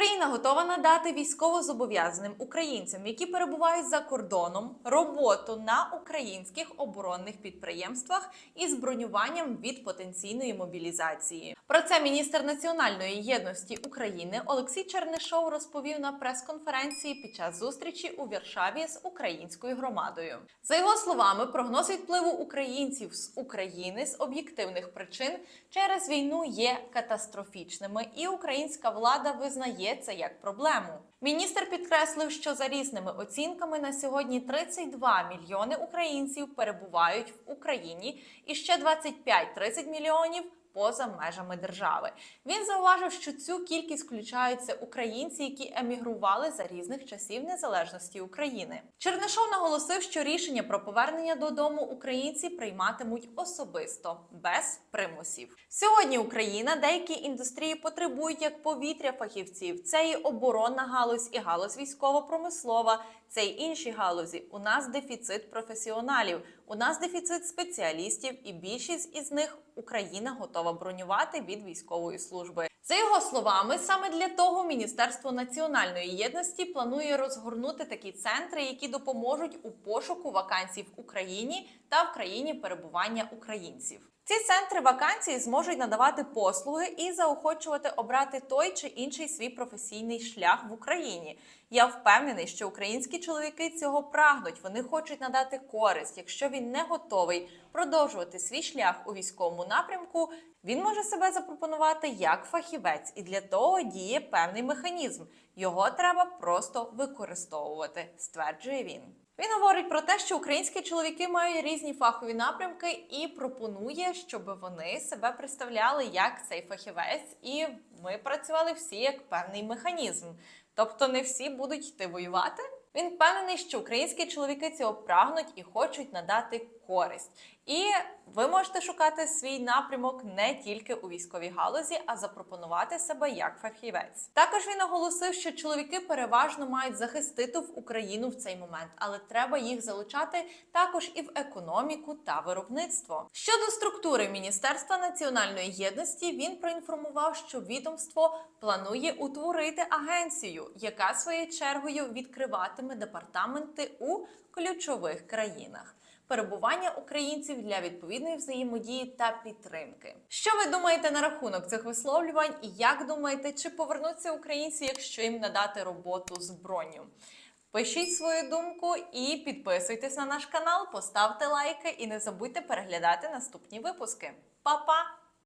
Україна готова надати військовозобов'язаним українцям, які перебувають за кордоном, роботу на українських оборонних підприємствах із бронюванням від потенційної мобілізації. Про це міністр національної єдності України Олексій Чернишов розповів на прес-конференції під час зустрічі у Варшаві з українською громадою. За його словами, прогноз відпливу українців з України з об'єктивних причин через війну є катастрофічними, і українська влада визнає це як проблему. Міністр підкреслив, що за різними оцінками на сьогодні 32 мільйони українців перебувають в Україні, і ще 25-30 мільйонів. Поза межами держави він зауважив, що цю кількість включаються українці, які емігрували за різних часів незалежності України. Чернишов наголосив, що рішення про повернення додому українці прийматимуть особисто без примусів. Сьогодні Україна деякі індустрії потребують як повітря фахівців. Це і оборонна галузь, і галузь військово-промислова. Це й інші галузі. У нас дефіцит професіоналів, у нас дефіцит спеціалістів, і більшість із них Україна готова бронювати від військової служби. За його словами, саме для того Міністерство національної єдності планує розгорнути такі центри, які допоможуть у пошуку вакансій в Україні та в країні перебування українців. Ці центри вакансій зможуть надавати послуги і заохочувати обрати той чи інший свій професійний шлях в Україні. Я впевнений, що українські чоловіки цього прагнуть. Вони хочуть надати користь. Якщо він не готовий продовжувати свій шлях у військовому напрямку, він може себе запропонувати як фахівець, і для того діє певний механізм. Його треба просто використовувати, стверджує він. Він говорить про те, що українські чоловіки мають різні фахові напрямки і пропонує, щоб вони себе представляли як цей фахівець, і ми працювали всі як певний механізм. Тобто не всі будуть йти воювати. Він впевнений, що українські чоловіки цього прагнуть і хочуть надати користь. І ви можете шукати свій напрямок не тільки у військовій галузі, а запропонувати себе як фахівець. Також він наголосив, що чоловіки переважно мають захистити в Україну в цей момент, але треба їх залучати також і в економіку та виробництво. Щодо структури Міністерства національної єдності, він проінформував, що відомство планує утворити агенцію, яка своєю чергою відкриватиме департаменти у ключових країнах. Перебування українців для відповідної взаємодії та підтримки. Що ви думаєте на рахунок цих висловлювань? І як думаєте, чи повернуться українці, якщо їм надати роботу з броню? Пишіть свою думку і підписуйтесь на наш канал, поставте лайки і не забудьте переглядати наступні випуски. Па-па!